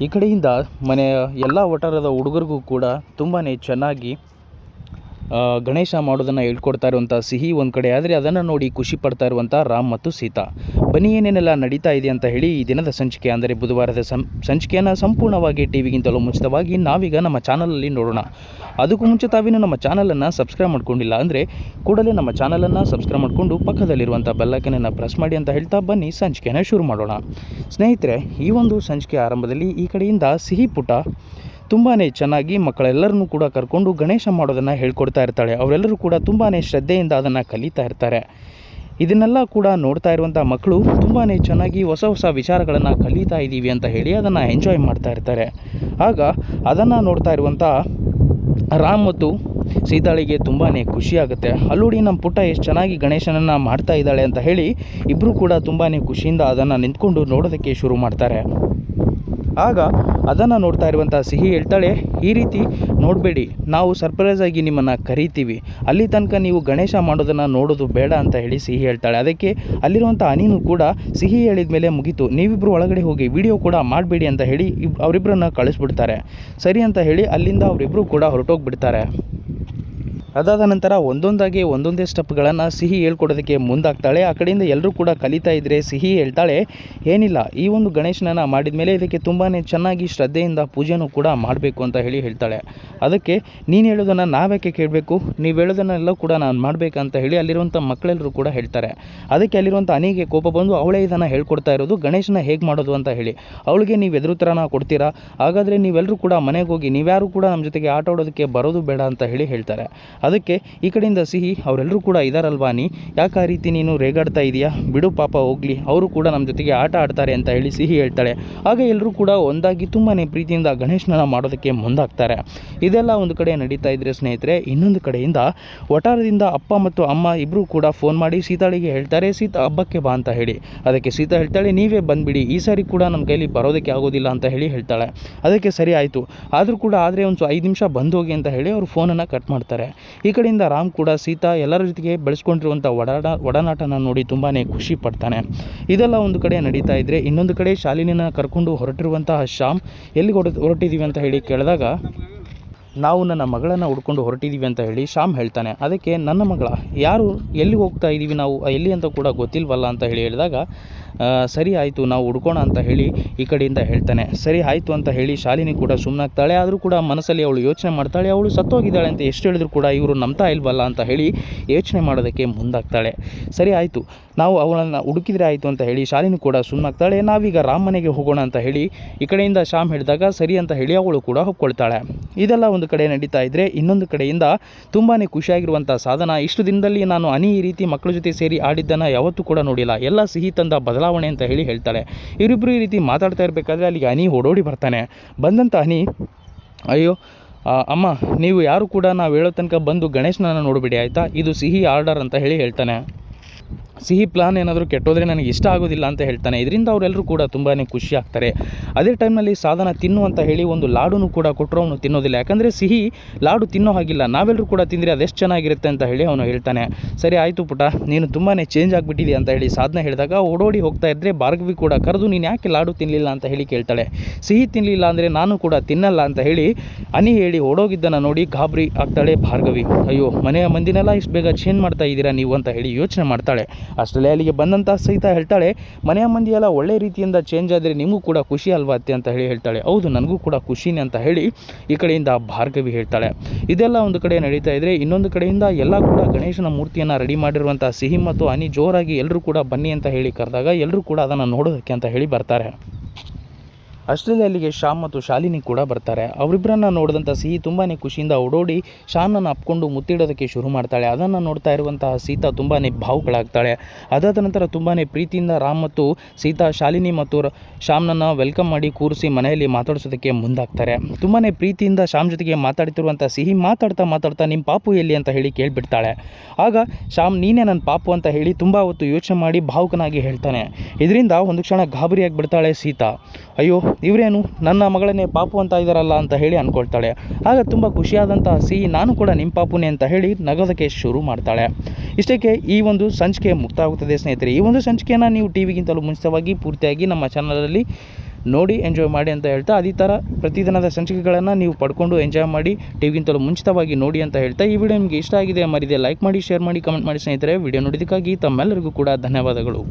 ಈ ಕಡೆಯಿಂದ ಮನೆಯ ಎಲ್ಲ ವಠಾರದ ಹುಡುಗರಿಗೂ ಕೂಡ ತುಂಬಾ ಚೆನ್ನಾಗಿ ಗಣೇಶ ಮಾಡೋದನ್ನು ಹೇಳ್ಕೊಡ್ತಾ ಇರುವಂಥ ಸಿಹಿ ಒಂದು ಕಡೆ, ಆದರೆ ಅದನ್ನು ನೋಡಿ ಖುಷಿ ಪಡ್ತಾ ಇರುವಂಥ ರಾಮ್ ಮತ್ತು ಸೀತಾ. ಬನ್ನಿ, ಏನೇನೆಲ್ಲ ನಡೀತಾ ಇದೆ ಅಂತ ಹೇಳಿ ಈ ದಿನದ ಸಂಚಿಕೆ, ಅಂದರೆ ಬುಧವಾರದ ಸಂಚಿಕೆಯನ್ನು ಸಂಪೂರ್ಣವಾಗಿ ಟಿ ವಿಗಿಂತಲೂ ಮುಂಚಿತವಾಗಿ ನಾವೀಗ ನಮ್ಮ ಚಾನಲಲ್ಲಿ ನೋಡೋಣ. ಅದಕ್ಕೂ ಮುಂಚೆ ತಾವಿನೂ ನಮ್ಮ ಚಾನಲನ್ನು ಸಬ್ಸ್ಕ್ರೈಬ್ ಮಾಡ್ಕೊಂಡಿಲ್ಲ ಅಂದರೆ ಕೂಡಲೇ ನಮ್ಮ ಚಾನಲನ್ನು ಸಬ್ಸ್ಕ್ರೈಬ್ ಮಾಡಿಕೊಂಡು ಪಕ್ಕದಲ್ಲಿರುವಂಥ ಬೆಲ್ಲಕನನ್ನು ಪ್ರೆಸ್ ಮಾಡಿ ಅಂತ ಹೇಳ್ತಾ ಬನ್ನಿ, ಸಂಚಿಕೆಯನ್ನು ಶುರು ಮಾಡೋಣ. ಸ್ನೇಹಿತರೆ, ಈ ಒಂದು ಸಂಚಿಕೆ ಆರಂಭದಲ್ಲಿ ಈ ಕಡೆಯಿಂದ ಸಿಹಿ ಪುಟ ತುಂಬಾ ಚೆನ್ನಾಗಿ ಮಕ್ಕಳೆಲ್ಲರನ್ನೂ ಕೂಡ ಕರ್ಕೊಂಡು ಗಣೇಶ ಮಾಡೋದನ್ನು ಹೇಳ್ಕೊಡ್ತಾ ಇರ್ತಾಳೆ. ಅವರೆಲ್ಲರೂ ಕೂಡ ತುಂಬಾ ಶ್ರದ್ಧೆಯಿಂದ ಅದನ್ನು ಕಲಿತಾ ಇರ್ತಾರೆ. ಇದನ್ನೆಲ್ಲ ಕೂಡ ನೋಡ್ತಾ ಇರುವಂಥ ಮಕ್ಕಳು ತುಂಬಾ ಚೆನ್ನಾಗಿ ಹೊಸ ಹೊಸ ವಿಚಾರಗಳನ್ನು ಕಲಿತಾ ಇದ್ದೀವಿ ಅಂತ ಹೇಳಿ ಅದನ್ನು ಎಂಜಾಯ್ ಮಾಡ್ತಾ ಇರ್ತಾರೆ. ಆಗ ಅದನ್ನು ನೋಡ್ತಾ ಇರುವಂಥ ರಾಮ್ ಮತ್ತು ಸೀತಾಳಿಗೆ ತುಂಬಾ ಖುಷಿಯಾಗುತ್ತೆ ಅಲ್ಲೂಡಿ ನಮ್ಮ ಪುಟ್ಟ ಎಷ್ಟು ಚೆನ್ನಾಗಿ ಗಣೇಶನನ್ನು ಮಾಡ್ತಾ ಇದ್ದಾಳೆ ಅಂತ ಹೇಳಿ ಇಬ್ಬರೂ ಕೂಡ ತುಂಬಾ ಖುಷಿಯಿಂದ ಅದನ್ನು ನಿಂತ್ಕೊಂಡು ನೋಡೋದಕ್ಕೆ ಶುರು ಮಾಡ್ತಾರೆ. ಆಗ ಅದನ್ನು ನೋಡ್ತಾ ಇರುವಂಥ ಸಿಹಿ ಹೇಳ್ತಾಳೆ, ಈ ರೀತಿ ನೋಡಬೇಡಿ, ನಾವು ಸರ್ಪ್ರೈಸ್ ಆಗಿ ನಿಮ್ಮನ್ನು ಕರಿತೀವಿ. ಅಲ್ಲಿ ತನಕ ನೀವು ಗಣೇಶ ಮಾಡೋದನ್ನು ನೋಡೋದು ಬೇಡ ಅಂತ ಹೇಳಿ ಸಿಹಿ ಹೇಳ್ತಾಳೆ. ಅದಕ್ಕೆ ಅಲ್ಲಿರುವಂಥ ಅನಿನೂ ಕೂಡ ಸಿಹಿ ಹೇಳಿದ ಮೇಲೆ ಮುಗೀತು. ನೀವಿಬ್ಬರು ಒಳಗಡೆ ಹೋಗಿ ವಿಡಿಯೋ ಕೂಡ ಮಾಡಬೇಡಿ ಅಂತ ಹೇಳಿ ಅವರಿಬ್ಬರನ್ನ ಕಳಿಸ್ಬಿಡ್ತಾರೆ. ಸರಿ ಅಂತ ಹೇಳಿ ಅಲ್ಲಿಂದ ಅವರಿಬ್ಬರು ಕೂಡ ಹೊರಟೋಗ್ಬಿಡ್ತಾರೆ. ಅದಾದ ನಂತರ ಒಂದೊಂದಾಗಿ ಒಂದೊಂದೇ ಸ್ಟೆಪ್ಗಳನ್ನು ಸಿಹಿ ಹೇಳ್ಕೊಡೋದಕ್ಕೆ ಮುಂದಾಗ್ತಾಳೆ. ಆ ಕಡೆಯಿಂದ ಎಲ್ಲರೂ ಕೂಡ ಕಲಿತಾ ಇದ್ದರೆ ಸಿಹಿ ಹೇಳ್ತಾಳೆ. ಏನಿಲ್ಲ, ಈ ಒಂದು ಗಣೇಶನನ್ನು ಮಾಡಿದ ಮೇಲೆ ಇದಕ್ಕೆ ತುಂಬಾ ಚೆನ್ನಾಗಿ ಶ್ರದ್ಧೆಯಿಂದ ಪೂಜೆನೂ ಕೂಡ ಮಾಡಬೇಕು ಅಂತ ಹೇಳಿ ಹೇಳ್ತಾಳೆ. ಅದಕ್ಕೆ, ನೀನು ಹೇಳೋದನ್ನು ನಾವ್ಯಾಕೆ ಕೇಳಬೇಕು? ನೀವು ಹೇಳೋದನ್ನೆಲ್ಲ ಕೂಡ ನಾನು ಮಾಡಬೇಕಂತ ಹೇಳಿ ಅಲ್ಲಿರುವಂಥ ಮಕ್ಕಳೆಲ್ಲರೂ ಕೂಡ ಹೇಳ್ತಾರೆ. ಅದಕ್ಕೆ ಅಲ್ಲಿರುವಂಥ ಅನಿಗೆ ಕೋಪ ಬಂದು ಅವಳೇ ಇದನ್ನು ಹೇಳ್ಕೊಡ್ತಾ ಇರೋದು. ಗಣೇಶನ ಹೇಗೆ ಮಾಡೋದು ಅಂತ ಹೇಳಿ. ಅವಳಿಗೆ ನೀವು ಎದುರು ಥರನ ಕೊಡ್ತೀರಾ? ಹಾಗಾದರೆ ನೀವೆಲ್ಲರೂ ಕೂಡ ಮನೆಗೆ ಹೋಗಿ, ನೀವ್ಯಾರು ಕೂಡ ನಮ್ಮ ಜೊತೆಗೆ ಆಟ ಆಡೋದಕ್ಕೆ ಬರೋದು ಬೇಡ ಅಂತ ಹೇಳಿ ಹೇಳ್ತಾರೆ. ಅದಕ್ಕೆ ಈ ಕಡೆಯಿಂದ ಸಿಹಿ ಅವರೆಲ್ಲರೂ ಕೂಡ ಇದ್ದಾರಲ್ವಾ ನೀ? ಯಾಕೆ ಆ ರೀತಿ ನೀನು ರೇಗಾಡ್ತಾ ಇದೆಯಾ? ಬಿಡು ಪಾಪ, ಹೋಗ್ಲಿ. ಅವರು ಕೂಡ ನಮ್ಮ ಜೊತೆಗೆ ಆಟ ಆಡ್ತಾರೆ ಅಂತ ಹೇಳಿ ಸಿಹಿ ಹೇಳ್ತಾಳೆ. ಆಗ ಎಲ್ಲರೂ ಕೂಡ ಒಂದಾಗಿ ತುಂಬಾ ಪ್ರೀತಿಯಿಂದ ಗಣೇಶನ ಮಾಡೋದಕ್ಕೆ ಮುಂದಾಗ್ತಾರೆ. ಇದೆಲ್ಲ ಒಂದು ಕಡೆ ನಡೀತಾ ಇದ್ರೆ ಸ್ನೇಹಿತರೆ, ಇನ್ನೊಂದು ಕಡೆಯಿಂದ ವಠಾರದಿಂದ ಅಪ್ಪ ಮತ್ತು ಅಮ್ಮ ಇಬ್ಬರು ಕೂಡ ಫೋನ್ ಮಾಡಿ ಸೀತಾಳಿಗೆ ಹೇಳ್ತಾರೆ, ಸೀತಾ, ಹಬ್ಬಕ್ಕೆ ಬಾ ಅಂತ ಹೇಳಿ. ಅದಕ್ಕೆ ಸೀತಾ ಹೇಳ್ತಾಳೆ, ನೀವೇ ಬಂದುಬಿಡಿ. ಈ ಸಾರಿ ಕೂಡ ನಮ್ಮ ಕೈಲಿ ಬರೋದಕ್ಕೆ ಆಗೋದಿಲ್ಲ ಅಂತ ಹೇಳಿ ಹೇಳ್ತಾಳೆ. ಅದಕ್ಕೆ ಸರಿ ಆಯಿತು. ಆದರೂ ಕೂಡ ಆದರೆ ಒಂದು ಐದು ನಿಮಿಷ ಬಂದು ಹೋಗಿ ಅಂತ ಹೇಳಿ ಅವರು ಫೋನನ್ನು ಕಟ್ ಮಾಡ್ತಾರೆ. ಈ ಕಡೆಯಿಂದ ರಾಮ್ ಕೂಡ ಸೀತಾ ಎಲ್ಲರ ಜೊತೆಗೆ ಬೆಳೆಸ್ಕೊಂಡಿರುವಂಥ ಒಡಾಡ ಒಡನಾಟನ ನೋಡಿ ತುಂಬಾ ಖುಷಿ ಪಡ್ತಾನೆ. ಇದೆಲ್ಲ ಒಂದು ಕಡೆ ನಡೀತಾ ಇದ್ರೆ ಇನ್ನೊಂದು ಕಡೆ ಶಾಲಿನಿನ ಕರ್ಕೊಂಡು ಹೊರಟಿರುವಂತಹ ಶ್ಯಾಮ್ ಎಲ್ಲಿಗೆ ಹೊರ ಹೊರಟಿದ್ದೀವಿ ಅಂತ ಹೇಳಿ ಕೇಳಿದಾಗ ನಾವು ನನ್ನ ಮಗಳನ್ನು ಹುಡ್ಕೊಂಡು ಹೊರಟಿದ್ದೀವಿ ಅಂತ ಹೇಳಿ ಶ್ಯಾಮ್ ಹೇಳ್ತಾನೆ. ಅದಕ್ಕೆ ನನ್ನ ಮಗಳ, ಯಾರು ಎಲ್ಲಿ ಹೋಗ್ತಾ ಇದ್ದೀವಿ ನಾವು, ಎಲ್ಲಿ ಅಂತ ಕೂಡ ಗೊತ್ತಿಲ್ವಲ್ಲ ಅಂತ ಹೇಳಿ ಹೇಳಿದಾಗ ಸರಿ ಆಯಿತು, ನಾವು ಹುಡ್ಕೋಣ ಅಂತ ಹೇಳಿ ಈ ಕಡೆಯಿಂದ ಹೇಳ್ತಾನೆ. ಸರಿ ಆಯಿತು ಅಂತ ಹೇಳಿ ಶಾಲಿನಿ ಕೂಡ ಸುಮ್ಮನಾಗ್ತಾಳೆ ಆದರೂ ಕೂಡ ಮನಸ್ಸಲ್ಲಿ ಅವಳು ಯೋಚನೆ ಮಾಡ್ತಾಳೆ. ಅವಳು ಸತ್ತೋಗಿದ್ದಾಳೆ ಅಂತ ಎಷ್ಟು ಹೇಳಿದ್ರು ಕೂಡ ಇವರು ನಂಬ್ತಾ ಇಲ್ವಲ್ಲ ಅಂತ ಹೇಳಿ ಯೋಚನೆ ಮಾಡೋದಕ್ಕೆ ಮುಂದಾಗ್ತಾಳೆ. ಸರಿ ಆಯಿತು, ನಾವು ಅವಳನ್ನು ಹುಡುಕಿದ್ರೆ ಆಯಿತು ಅಂತ ಹೇಳಿ ಶಾಲಿನಿ ಕೂಡ ಸುಮ್ಮನಾಗ್ತಾಳೆ ನಾವೀಗ ರಾಮ್ ಮನೆಗೆ ಹೋಗೋಣ ಅಂತ ಹೇಳಿ ಈ ಕಡೆಯಿಂದ ಶ್ಯಾಮ್ ಹೇಳಿದಾಗ ಸರಿ ಅಂತ ಹೇಳಿ ಅವಳು ಕೂಡ ಹೊಕ್ಕೊಳ್ತಾಳೆ. ಇದೆಲ್ಲ ಒಂದು ಕಡೆ ನಡೀತಾ ಇದ್ದರೆ ಇನ್ನೊಂದು ಕಡೆಯಿಂದ ತುಂಬಾ ಖುಷಿಯಾಗಿರುವಂಥ ಸಾಧನ. ಇಷ್ಟು ದಿನದಲ್ಲಿ ನಾನು ಅನಿ ಈ ರೀತಿ ಮಕ್ಕಳ ಜೊತೆ ಸೇರಿ ಆಡಿದ್ದನ್ನು ಯಾವತ್ತೂ ಕೂಡ ನೋಡಿಲ್ಲ. ಎಲ್ಲ ಸಿಹಿ ತಂದ ಬದಲಾವಣೆ ಅಂತ ಹೇಳಿ ಹೇಳ್ತಾಳೆ. ಇವರಿಬ್ಬರು ಈ ರೀತಿ ಮಾತಾಡ್ತಾ ಇರಬೇಕಾದ್ರೆ ಅಲ್ಲಿಗೆ ಅನಿ ಓಡೋಡಿ ಬರ್ತಾನೆ. ಬಂದಂಥ ಅನಿ ಅಯ್ಯೋ ಅಮ್ಮ, ನೀವು ಯಾರು ಕೂಡ ನಾವು ಹೇಳೋ ತನಕ ಬಂದು ಗಣೇಶನನ್ನು ನೋಡಿಬಿಡಿ, ಆಯಿತಾ? ಇದು ಸಿಹಿ ಆರ್ಡರ್ ಅಂತ ಹೇಳಿ ಹೇಳ್ತಾನೆ. ಸಿಹಿ ಪ್ಲಾನ್ ಏನಾದರೂ ಕೆಟ್ಟೋದ್ರೆ ನನಗೆ ಇಷ್ಟ ಆಗೋದಿಲ್ಲ ಅಂತ ಹೇಳ್ತಾನೆ. ಇದರಿಂದ ಅವರೆಲ್ಲರೂ ಕೂಡ ತುಂಬಾ ಖುಷಿ ಆಗ್ತಾರೆ. ಅದೇ ಟೈಮ್ನಲ್ಲಿ ಸಾಧನ ತಿನ್ನು ಅಂತ ಹೇಳಿ ಒಂದು ಲಾಡುನು ಕೂಡ ಕೊಟ್ಟರು ಅವನು ತಿನ್ನೋದಿಲ್ಲ. ಯಾಕಂದರೆ ಸಿಹಿ ಲಾಡು ತಿನ್ನೋ ಹಾಗಿಲ್ಲ. ನಾವೆಲ್ಲರೂ ಕೂಡ ತಿಂದರೆ ಅದೆಷ್ಟು ಚೆನ್ನಾಗಿರುತ್ತೆ ಅಂತ ಹೇಳಿ ಅವನು ಹೇಳ್ತಾನೆ. ಸರಿ, ಆಯಿತು ಪುಟ ನೀನು ತುಂಬಾ ಚೇಂಜ್ ಆಗಿಬಿಟ್ಟಿದೆ ಅಂತ ಹೇಳಿ ಸಾಧನ ಹೇಳಿದಾಗ ಓಡೋಡಿ ಹೋಗ್ತಾ ಇದ್ದರೆ ಭಾರ್ಗವಿ ಕೂಡ, ಕರೆದು, ನೀನು ಯಾಕೆ ಲಾಡು ತಿನ್ನಲಿಲ್ಲ ಅಂತ ಹೇಳಿ ಕೇಳ್ತಾಳೆ. ಸಿಹಿ ತಿನ್ನಲಿಲ್ಲ ಅಂದರೆ ನಾನು ಕೂಡ ತಿನ್ನಲ್ಲ ಅಂತ ಹೇಳಿ ಅನಿ ಹೇಳಿ ಓಡೋಗಿದ್ದನ್ನು ನೋಡಿ ಗಾಬರಿ ಆಗ್ತಾಳೆ ಭಾರ್ಗವಿ. ಅಯ್ಯೋ, ಮನೆಯ ಮಂದಿನೆಲ್ಲ ಇಷ್ಟು ಬೇಗ ಚೇಂಜ್ ಮಾಡ್ತಾ ಇದ್ದೀರಾ ನೀವು? ಅಂತ ಹೇಳಿ ಯೋಚನೆ ಮಾಡ್ತಾಳೆ. ಅಷ್ಟರಲ್ಲೇ ಅಲ್ಲಿಗೆ ಬಂದಂಥ ಸಹಿತ ಹೇಳ್ತಾಳೆ, ಮನೆಯ ಮಂದಿ ಎಲ್ಲ ಒಳ್ಳೆ ರೀತಿಯಿಂದ ಚೇಂಜ್ ಆದರೆ ನಿಮಗೂ ಕೂಡ ಖುಷಿ ಅಲ್ವಾ ಅತ್ತೆ? ಅಂತ ಹೇಳಿ ಹೇಳ್ತಾಳೆ. ಹೌದು, ನನಗೂ ಕೂಡ ಖುಷಿನೇ ಅಂತ ಹೇಳಿ ಈ ಕಡೆಯಿಂದ ಭಾರ್ಗವಿ ಹೇಳ್ತಾಳೆ. ಇದೆಲ್ಲ ಒಂದು ಕಡೆ ನಡೀತಾ ಇದ್ದರೆ ಇನ್ನೊಂದು ಕಡೆಯಿಂದ ಎಲ್ಲ ಕೂಡ ಗಣೇಶನ ಮೂರ್ತಿಯನ್ನು ರೆಡಿ ಮಾಡಿರುವಂಥ ಸಿಹಿ ಮತ್ತು ಅನಿ ಜೋರಾಗಿ ಎಲ್ಲರೂ ಕೂಡ ಬನ್ನಿ ಅಂತ ಹೇಳಿ ಕರೆದಾಗ ಎಲ್ಲರೂ ಕೂಡ ಅದನ್ನು ನೋಡೋದಕ್ಕೆ ಅಂತ ಹೇಳಿ ಬರ್ತಾರೆ. ಅಷ್ಟರಲ್ಲಿ ಅಲ್ಲಿಗೆ ಶ್ಯಾಮ್ ಮತ್ತು ಶಾಲಿನಿ ಕೂಡ ಬರ್ತಾರೆ. ಅವರಿಬ್ಬರನ್ನ ನೋಡಿದಂಥ ಸಿಹಿ ತುಂಬಾ ಖುಷಿಯಿಂದ ಓಡೋಡಿ ಶ್ಯಾಮ್ನನ್ನು ಅಪ್ಕೊಂಡು ಮುತ್ತಿಡೋದಕ್ಕೆ ಶುರು ಮಾಡ್ತಾಳೆ. ಅದನ್ನು ನೋಡ್ತಾ ಇರುವಂತಹ ಸೀತಾ ತುಂಬಾ ಭಾವುಗಳಾಗ್ತಾಳೆ. ಅದಾದ ನಂತರ ತುಂಬಾ ಪ್ರೀತಿಯಿಂದ ರಾಮ್ ಮತ್ತು ಸೀತಾ, ಶಾಲಿನಿ ಮತ್ತು ಶ್ಯಾಮ್ನನ್ನು ವೆಲ್ಕಮ್ ಮಾಡಿ ಕೂರಿಸಿ ಮನೆಯಲ್ಲಿ ಮಾತಾಡಿಸೋದಕ್ಕೆ ಮುಂದಾಗ್ತಾರೆ. ತುಂಬಾ ಪ್ರೀತಿಯಿಂದ ಶ್ಯಾಮ್ ಜೊತೆಗೆ ಮಾತಾಡ್ತಿರುವಂಥ ಸಿಹಿ ಮಾತಾಡ್ತಾ ಮಾತಾಡ್ತಾ ನಿಮ್ಮ ಪಾಪು ಎಲ್ಲಿ ಅಂತ ಹೇಳಿ ಕೇಳಿಬಿಡ್ತಾಳೆ. ಆಗ ಶ್ಯಾಮ್, ನೀನೇ ನನ್ನ ಪಾಪು ಅಂತ ಹೇಳಿ ತುಂಬ ಹೊತ್ತು ಯೋಚನೆ ಮಾಡಿ ಭಾವುಕನಾಗಿ ಹೇಳ್ತಾನೆ. ಇದರಿಂದ ಒಂದು ಕ್ಷಣ ಗಾಬರಿಯಾಗಿ ಬಿಡ್ತಾಳೆ ಸೀತಾ. ಅಯ್ಯೋ ಇವರೇನು ನನ್ನ ಮಗಳನ್ನೇ ಪಾಪು ಅಂತ ಇದ್ದಾರಲ್ಲ ಅಂತ ಹೇಳಿ ಅಂದ್ಕೊಳ್ತಾಳೆ ಆಗ ತುಂಬ ಖುಷಿಯಾದಂತಹ ಸಿಹಿ ನಾನು ಕೂಡ ನಿಮ್ಮ ಪಾಪುನೇ ಅಂತ ಹೇಳಿ ನಗೋದಕ್ಕೆ ಶುರು ಮಾಡ್ತಾಳೆ. ಇಷ್ಟಕ್ಕೆ ಈ ಒಂದು ಸಂಚಿಕೆ ಮುಕ್ತಾಗುತ್ತದೆ ಸ್ನೇಹಿತರೆ. ಈ ಒಂದು ಸಂಚಿಕೆಯನ್ನು ನೀವು ಟಿ ವಿಗಿಂತಲೂ ಮುಂಚಿತವಾಗಿ ಪೂರ್ತಿಯಾಗಿ ನಮ್ಮ ಚಾನಲಲ್ಲಿ ನೋಡಿ ಎಂಜಾಯ್ ಮಾಡಿ ಅಂತ ಹೇಳ್ತಾ, ಅದೇ ಥರ ಪ್ರತಿದಿನದ ಸಂಚಿಕೆಗಳನ್ನು ನೀವು ಪಡ್ಕೊಂಡು ಎಂಜಾಯ್ ಮಾಡಿ, ಟಿವಿಗಿಂತಲೂ ಮುಂಚಿತವಾಗಿ ನೋಡಿ ಅಂತ ಹೇಳ್ತಾ, ಈ ವಿಡಿಯೋ ನಿಮಗೆ ಇಷ್ಟ ಆಗಿದೆ ಮರಿದೆ ಲೈಕ್ ಮಾಡಿ ಶೇರ್ ಮಾಡಿ ಕಮೆಂಟ್ ಮಾಡಿ ಸ್ನೇಹಿತರೆ. ವಿಡಿಯೋ ನೋಡಿದ್ದಕ್ಕಾಗಿ ತಮ್ಮೆಲ್ಲರಿಗೂ ಕೂಡ ಧನ್ಯವಾದಗಳು.